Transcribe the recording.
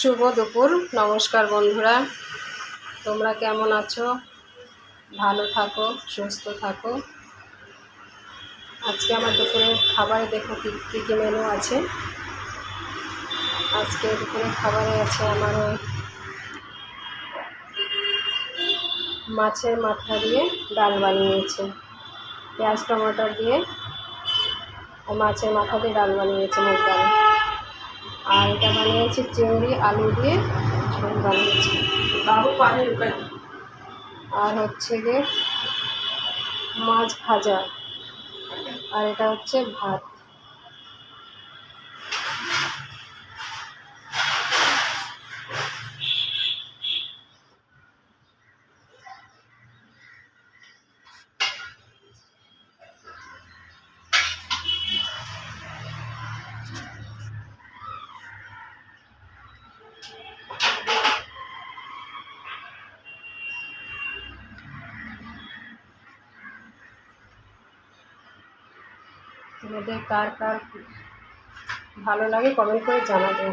শুভ দুপুর। নমস্কার বন্ধুরা। তোমরা কেমন আছো? ভালো থাকো, সুস্থ থাকো। আজকে আমার দুপুরের খাবারে দেখো কী কী কী মেনু আছে। আজকে দুপুরের খাবারে আছে আমার ওই মাছের মাথা দিয়ে ডাল বানিয়েছে, পেঁয়াজ, টমাটো দিয়ে মাছের মাথা দিয়ে ডাল বানিয়েছে মুগ ডাল। বানিয়েছি চিংড়ি আলু দিয়ে ঝোল বানিয়েছি। আর হচ্ছে গিয়ে মাছ ভাজা। আর এটা হচ্ছে ভাত। তোমাদের কার কার ভালো লাগে কমেন্ট করে জানাবে।